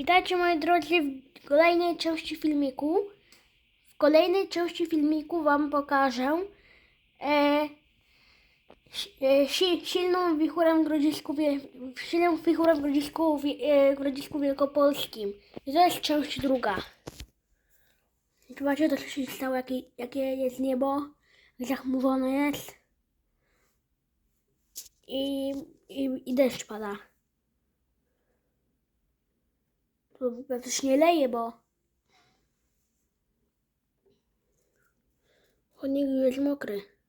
Witajcie moi drodzy w kolejnej części filmiku. W kolejnej części filmiku Wam pokażę e, si- e, si, silną wichurę w Grodzisku, silną wichurę w Grodzisku, e, w Grodzisku Wielkopolskim. I to jest część druga. Zobaczcie, to co się stało, jakie, jakie jest niebo, zachmurzone jest. I, i, i deszcz pada. Tu praktycznie leje, bo chodnik jest mokry.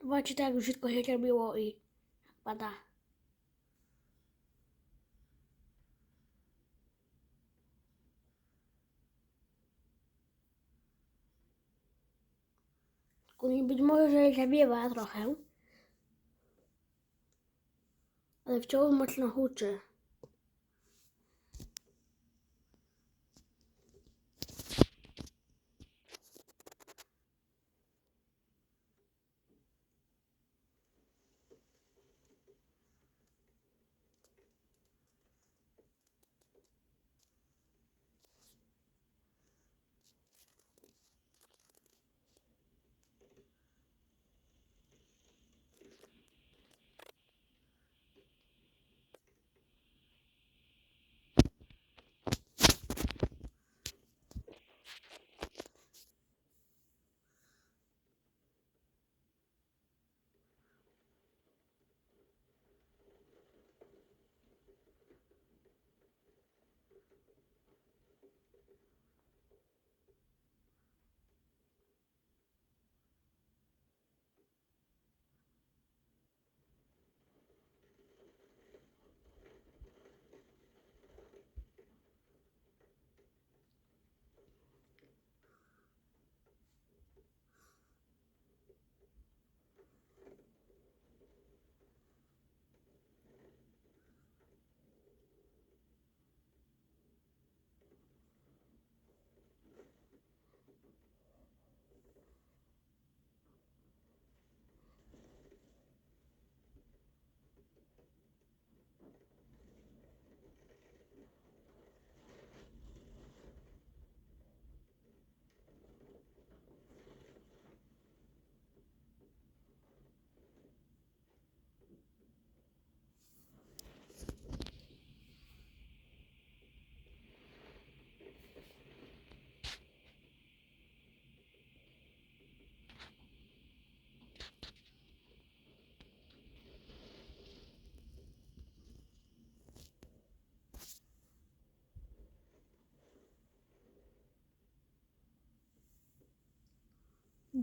Zobaczcie, tak brzydko się zrobiło i pada. Tylko Być może, że zawiewa trochę. Ale wciąż mocno huczy.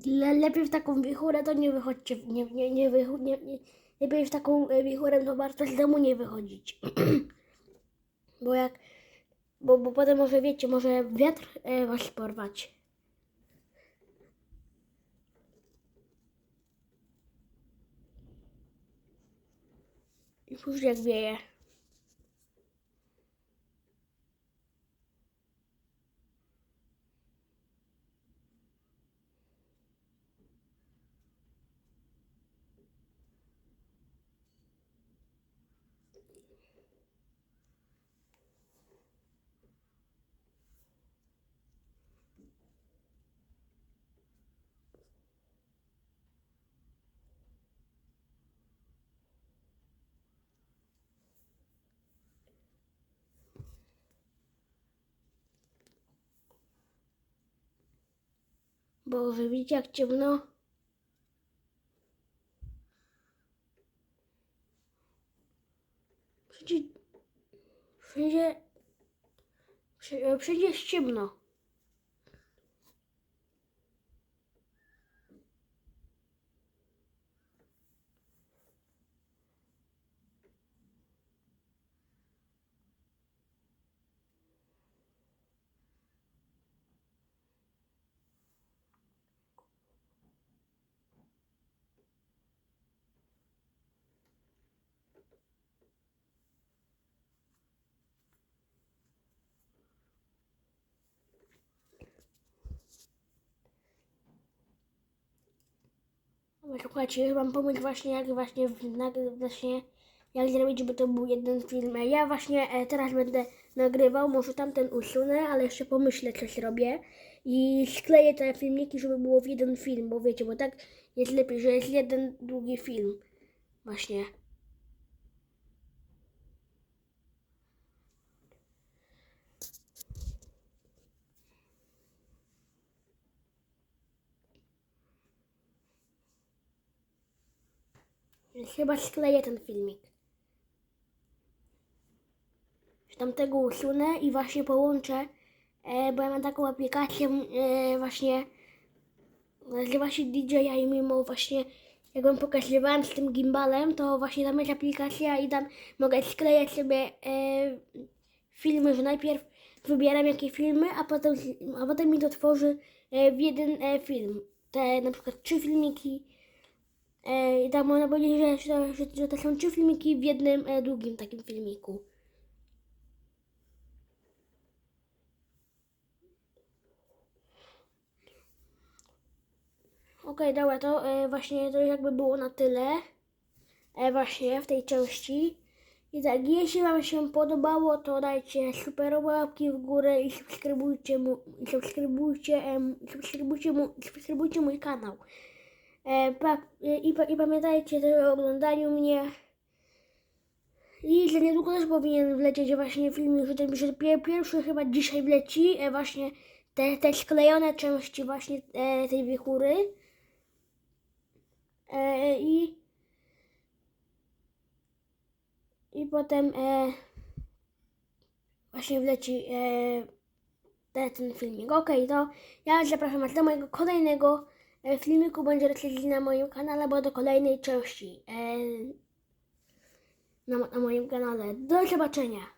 Le, lepiej w taką wichurę to nie wychodźcie, nie, nie, nie, wychu, nie, nie lepiej w taką e, wichurę to warto z domu nie wychodzić. bo jak, bo, bo potem może wiecie, może wiatr e, was porwać. I już jak wieje. Bo wy widzicie jak ciemno. Wszędzie, wszędzie, wszędzie, jest ciemno. Słuchajcie, wam pomóc właśnie jak właśnie, właśnie jak zrobić, żeby to był jeden film. Ja właśnie e, teraz będę nagrywał, może tamten usunę, ale jeszcze pomyślę, co zrobię i skleję te filmiki, żeby było w jeden film, bo wiecie, bo tak jest lepiej, że jest jeden długi film. Właśnie. Chyba skleję ten filmik. Tamtego usunę i właśnie połączę, e, bo ja mam taką aplikację e, właśnie, nazywa się DJI i mimo właśnie, jak wam pokazywałem z tym gimbalem, to właśnie tam jest aplikacja i tam mogę sklejać sobie e, filmy, że najpierw wybieram jakie filmy, a potem, a potem mi to tworzy w jeden film. Te na przykład trzy filmiki, I tak można powiedzieć, że, że, że, to są trzy filmiki w jednym e, długim takim filmiku. Okej, dobra, to e, właśnie to jakby było na tyle. E, właśnie w tej części. I tak, jeśli Wam się podobało, to dajcie super łapki w górę i subskrybujcie, mu, i subskrybujcie, em, subskrybujcie, mu, subskrybujcie mój kanał. E, pa, i, I pamiętajcie też o oglądaniu mnie. I że niedługo też powinien wlecieć właśnie filmik, że, ten, pierwszy chyba dzisiaj wleci, e, właśnie te, te sklejone części właśnie e, tej wichury. E, I i potem e, właśnie wleci e, te, ten filmik. Okej, to ja zapraszam Was do mojego kolejnego e, filmiku. Będzie lecieć na moim kanale, bo do kolejnej części e, na, na moim kanale. Do zobaczenia.